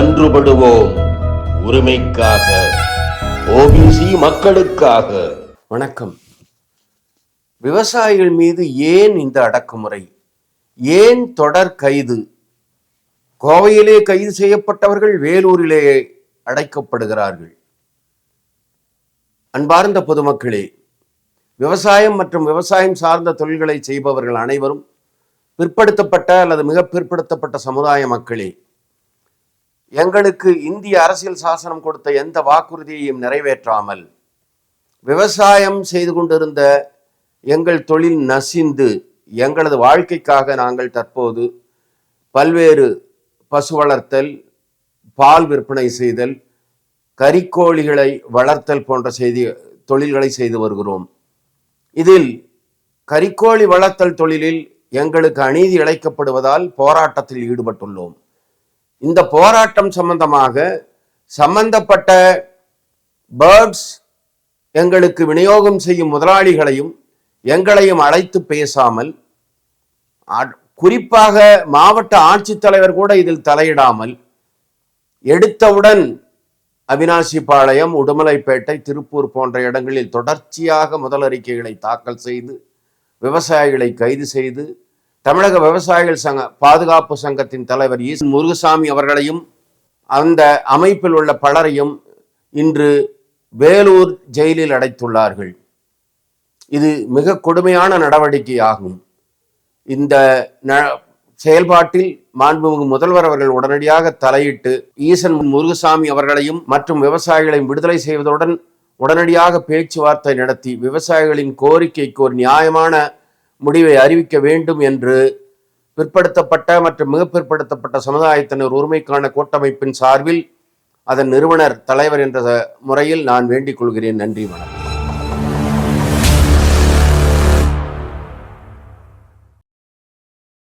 ஒன்றுபடுவோம் உரிமைக்காக ஓபிசி மக்களுக்காக. வணக்கம். விவசாயிகள் மீது ஏன் இந்த அடக்குமுறை? ஏன் தொடர் கைது? கோவையிலே கைது செய்யப்பட்டவர்கள் வேலூரிலே அடைக்கப்படுகிறார்கள். அன்பார்ந்த பொதுமக்களே விவசாயம் மற்றும் விவசாயம் சார்ந்த தொழில்களை செய்பவர்கள் அனைவரும் பிற்படுத்தப்பட்ட அல்லது மிக பிற்படுத்தப்பட்ட சமுதாய மக்களே எங்களுக்கு இந்திய அரசியல் சாசனம் கொடுத்த எந்த வாக்குறுதியையும் நிறைவேற்றாமல் விவசாயம் செய்து கொண்டிருந்த எங்கள் தொழில் நசிந்து எங்களது வாழ்க்கைக்காக நாங்கள் தற்போது பல்வேறு பசு வளர்த்தல் பால் விற்பனை செய்தல் கறிக்கோழிகளை வளர்த்தல் போன்ற செய்தி தொழில்களை செய்து வருகிறோம். இதில் கறிக்கோழி வளர்த்தல் தொழிலில் எங்களுக்கு அநீதி இழைக்கப்படுவதால் போராட்டத்தில் ஈடுபட்டுள்ளோம். இந்த போராட்டம் சம்பந்தமாக சம்பந்தப்பட்ட பேர்ட்ஸ் எங்களுக்கு விநியோகம் செய்யும் முதலாளிகளையும் எங்களையும் அழைத்து பேசாமல் குறிப்பாக மாவட்ட ஆட்சித்தலைவர் கூட இதில் தலையிடாமல் எடுத்தவுடன் அவினாசிபாளையம் உடுமலைப்பேட்டை திருப்பூர் போன்ற இடங்களில் தொடர்ச்சியாக முதல் அறிக்கைகளை தாக்கல் செய்து விவசாயிகளை கைது செய்து தமிழக விவசாயிகள் சங்க பாதுகாப்பு சங்கத்தின் தலைவர் ஈஸ் முருகசாமி அவர்களையும் அந்த அமைப்பில் உள்ள பலரையும் இன்று வேலூர் ஜெயிலில் அடைத்துள்ளார்கள். இது மிக கொடுமையான நடவடிக்கையாகும். இந்த ந- செயல்பாட்டில் மாண்புமிகு முதல்வர் அவர்கள் உடனடியாக தலையிட்டு ஈசன் முருகசாமி அவர்களையும் மற்றும் விவசாயிகளையும் விடுதலை செய்வதுடன் உடனடியாக பேச்சுவார்த்தை நடத்தி விவசாயிகளின் கோரிக்கைக்கு ஒரு நியாயமான முடிவை அறிவிக்க வேண்டும் என்று பிற்படுத்தப்பட்ட மற்றும் மிக பிற்படுத்தப்பட்ட சமுதாயத்தினர் உரிமைக்கான கூட்டமைப்பின் சார்பில் அதன் நிறுவனர் தலைவர் என்ற முறையில் நான் வேண்டிக் கொள்கிறேன். நன்றி வணக்கம்.